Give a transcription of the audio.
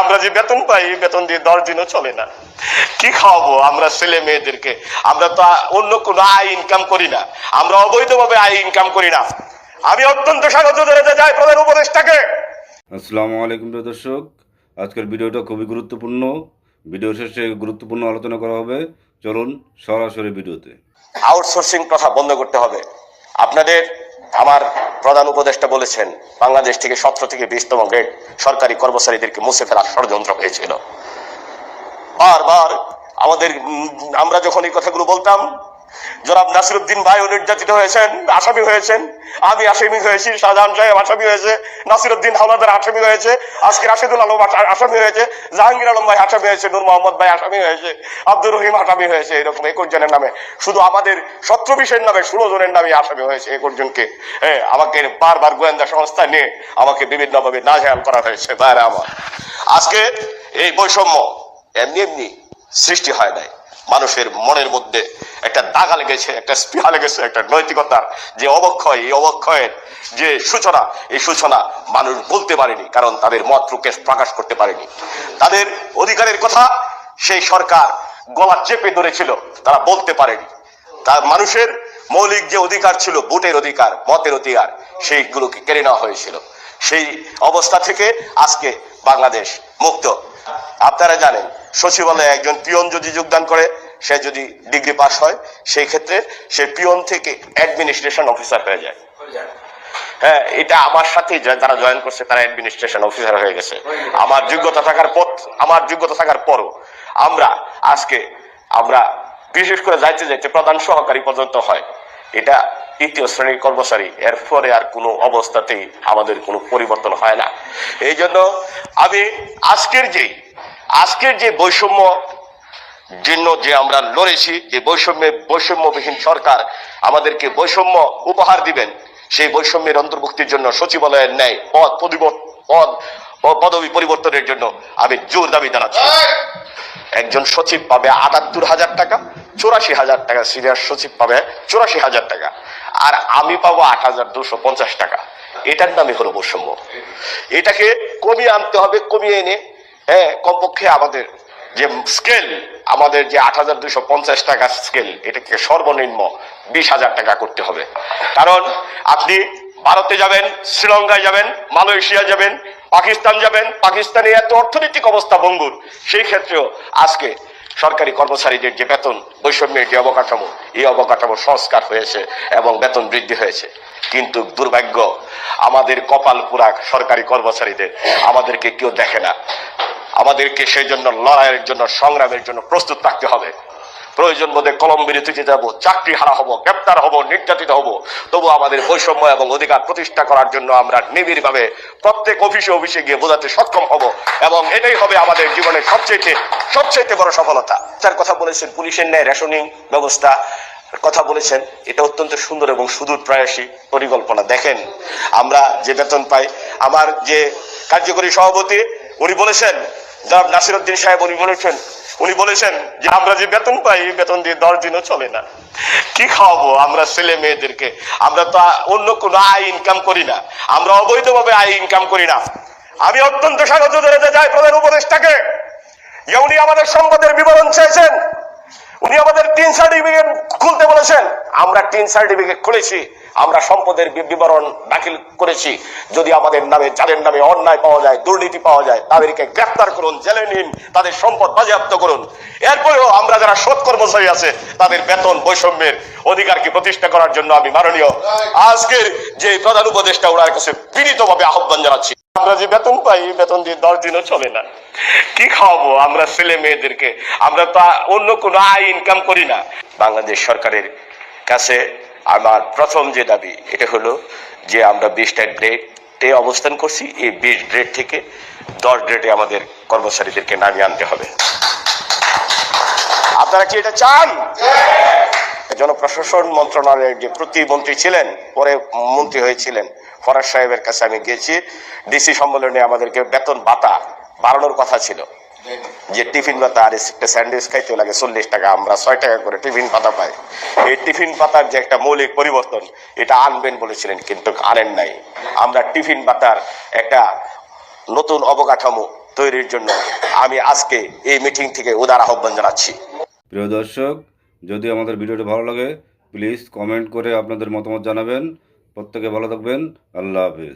আমরা যে বেতন পাই বেতন দিয়ে দশ দিনও চলে না। কি খাওয়াবো আমরা ছেলে মেয়েদেরকে? আমরা তো অন্য কোনো আয় ইনকাম করি না। আমরা অবৈধভাবে আয় ইনকাম করি না। আমি অত্যন্ত স্বাগত জানাতে চাই প্রধান উপদেষ্টাকে। আসসালামু আলাইকুম প্রিয় দর্শক। আজকের ভিডিওটা খুবই গুরুত্বপূর্ণ। ভিডিও শেষে গুরুত্বপূর্ণ আলোচনা করা হবে। চলুন সরাসরি ভিডিওতে। আউটসোর্সিং প্রথা বন্ধ করতে হবে। আপনাদের আমার প্রধান উপদেষ্টা বলেছেন, বাংলাদেশ থেকে সতেরো থেকে বিশতম গ্রেড সরকারি কর্মচারীদেরকে মুছে ফেলার ষড়যন্ত্র হয়েছিল। বারবার আমাদের, আমরা যখন এই কথাগুলো বলতাম জনাব নাসিরুদ্দিন ভাইও নির্যাতিত হয়েছেন, আসামি হয়েছেন। আমি আসামি হয়েছি, শাহজাহান সাহেব আসামি হয়েছে, নাসিরুদ্দিন হাওলাদার আসামি হয়েছে, আজকে রাশেদুল আলম আসামি হয়েছে, জাহাঙ্গীর আলম ভাই আসামি হয়েছে, নূর মোহাম্মদ ভাই আসামি হয়েছে, আব্দুর রহিম আসামি হয়েছে, এরকম একুশ জনের নামে। শুধু আমাদের সত্রবিশের নামে ষোলো জনের নামে আসামি হয়েছে একুশ জনকে। হ্যাঁ আমাকে বারবার গোয়েন্দা সংস্থা নিয়ে আমাকে বিভিন্নভাবে নাজেহাল করা হয়েছে, বাইরে আমার। আজকে এই বৈষম্য এমনি এমনি সৃষ্টি হয় নাই। মানুষের মনের মধ্যে একটা দাগা লেগেছে, একটা স্পৃহা লেগেছে, একটা নৈতিকতার যে অবক্ষয়, এই অবক্ষয়ের যে সূচনা, এই সূচনা মানুষ বলতে পারেনি, কারণ তাদের মত প্রকাশ প্রকাশ করতে পারেনি। তাদের অধিকারের কথা সেই সরকার গলা চেপে ধরেছিল, তারা বলতে পারেনি। তার মানুষের মৌলিক যে অধিকার ছিল, ভোটের অধিকার, মতের অধিকার, সেইগুলোকে কেড়ে নেওয়া হয়েছিল। সেই অবস্থা থেকে আজকে বাংলাদেশ মুক্ত। আপনারা জানেন, সচিবালয়ে একজন পিয়ন যদি যোগদান করে, সে যদি ডিগ্রি পাস হয়, সেই ক্ষেত্রে সে পিয়ন থেকে অ্যাডমিনিস্ট্রেশন অফিসার হয়ে যায়। হ্যাঁ এটা আমার সাথে যারা জয়েন করছে, তারা অ্যাডমিনিস্ট্রেশন অফিসার হয়ে গেছে। আমার যোগ্যতা থাকার পর আমার যোগ্যতা থাকার পরও আমরা আজকে আমরা বিশেষ করে যাইতে যাইতে প্রধান সহকারী পর্যন্ত হয়। এটা তৃতীয় শ্রেণির কর্মচারী। এরপরে আর কোনো অবস্থাতেই আমাদের কোনো পরিবর্তন হয় না। এই জন্য আমি আজকের যে আজকের যে বৈষম্য জন্য যে আমরা লড়েছি, যে বৈষম্যে বৈষম্যবিহীন সরকার আমাদেরকে বৈষম্য উপহার দিবেন, সেই বৈষম্যের অন্তর্ভুক্তির জন্য সচিবালয়ের ন্যায় পদ পদ পদবি পরিবর্তনের জন্য আমি জোর দাবি জানাচ্ছি। একজন সচিব পাবে আটাত্তর হাজার টাকা চৌরাশি হাজার টাকা সিনিয়র সচিব পাবে চৌরাশি হাজার টাকা। আর আমি পাবো আট হাজার দুশো পঞ্চাশ টাকা। এটার নামে হলো বৈষম্য। এটাকে কমিয়ে আনতে হবে কমিয়ে এনে হ্যাঁ কমপক্ষে আমাদের যে স্কেল আমাদের যে আট হাজার দুশো পঞ্চাশ টাকা স্কেল এটাকে সর্বনিম্ন বিশ হাজার টাকা করতে হবে। কারণ আপনি ভারতে যাবেন শ্রীলঙ্কায় যাবেন মালয়েশিয়া যাবেন পাকিস্তান যাবেন, পাকিস্তানে এত অর্থনৈতিক অবস্থা ভঙ্গুর, সেই ক্ষেত্রেও আজকে সরকারি কর্মচারীদের যে বেতন বৈষম্যের যে অবকাঠামো, এই অবকাঠামো সংস্কার হয়েছে এবং বেতন বৃদ্ধি হয়েছে। কিন্তু দুর্ভাগ্য, আমাদের কপাল পুরা সরকারি কর্মচারীদের আমাদেরকে কেউ দেখে না। আমাদেরকে সেই জন্য লড়াইয়ের জন্য, সংগ্রামের জন্য প্রস্তুত থাকতে হবে। প্রয়োজন বোধে কলম বিরতিতে যাব, চাকরি হারা হব, গ্রেপ্তার হব, নির্যাতিত হব। তবু আমাদের বৈষম্য এবং অধিকার প্রতিষ্ঠা করার জন্য আমরা নিবিড়ভাবে প্রত্যেক অফিসে অফিসে গিয়ে বোঝাতে সক্ষম হব এবং এটাই হবে আমাদের জীবনের সবচেয়ে সবচেয়ে বড় সফলতা। তার কথা বলেছেন পুলিশের ন্যায় রেশনিং ব্যবস্থা। কথা বলেছেন, এটা অত্যন্ত সুন্দর এবং সুদূর প্রয়াসী পরিকল্পনা। দেখেন, আমরা যে বেতন পাই, আমার যে কার্যকরী সভাপতি, উনি বলেছেন, জনাব নাসিরুদ্দিন সাহেব, উনি বলেছেন উনি বলেছেন যে, আমরা যে বেতন পাই বেতন দিয়ে দশ দিনও চলে না। কি খাওয়াবো আমরা ছেলে মেয়েদেরকে? আমরা তো অন্য কোনো আয় ইনকাম করি না। আমরা অবৈধভাবে আয় ইনকাম করি না। আমি অত্যন্ত স্বাগত জানাতে যাই প্রধান উপদেষ্টাকে। যে, উনি আমাদের সম্পদের বিবরণ চেয়েছেন। উনি আমাদের তিন সার্টিফিকেট খুলতে বলেছেন। আমরা তিন সার্টিফিকেট খুলেছি। আমরা সম্পদের বিবরণ দাখিল করেছি। যদি আমাদের নামে, যাদের নামে অন্যায় পাওয়া যায়, দুর্নীতি পাওয়া যায়, তাদেরকে গ্রেফতার করুন, জেলে নিন, তাদের সম্পদ বাজেয়াপ্ত করুন। এরপরেও আমরা যারা সৎ কর্মচারী আছে, তাদের বেতন, বৈষম্যের অধিকারকে প্রতিষ্ঠা করার জন্য আমি মাননীয় আজকের যে প্রধান উপদেষ্টা, ওনার কাছে বিনীতভাবে আহ্বান জানাচ্ছি। আমরা যে বেতন পাই বেতন দিয়ে দশ দিনও চলে না। কি খাওয়াবো আমরা ছেলে মেয়েদেরকে? আমরা তো অন্য কোনো আয় ইনকাম করি না। বাংলাদেশ সরকারের কাছে আমার প্রথম যে দাবি এটা হলো যে আমরা বিশটা গ্রেডে অবস্থান করছি। এই বিশ গ্রেড থেকে দশ গ্রেডে আমাদের কর্মচারীদেরকে নামিয়ে আনতে হবে। আপনারা কি এটা চান? জনপ্রশাসন মন্ত্রণালয়ের যে প্রতিমন্ত্রী ছিলেন পরে মন্ত্রী হয়েছিলেন ফরাজ সাহেবের কাছে আমি গিয়েছি ডিসি সম্মেলনে আমাদেরকে বেতন বাতা বাড়ানোর কথা ছিল। যে টিফিন পাতা আর একটা স্যান্ডউইচ খাইতে লাগে চল্লিশ টাকা, আমরা ছয় টাকা করে টিফিন পাতা পাই। এই টিফিন পাতার যে একটা মৌলিক পরিবর্তন, এটা আনবেন বলেছিলেন কিন্তু আনেন নাই। আমরা টিফিন পাতার একটা নতুন অবকাঠামো তৈরির জন্য আমি আজকে এই মিটিং থেকে উদার আহ্বান জানাচ্ছি। প্রিয় দর্শক, যদি আমাদের ভিডিওটি ভালো লাগে প্লিজ কমেন্ট করে আপনাদের মতামত জানাবেন। প্রত্যেকে ভালো থাকবেন। আল্লাহ হাফিজ।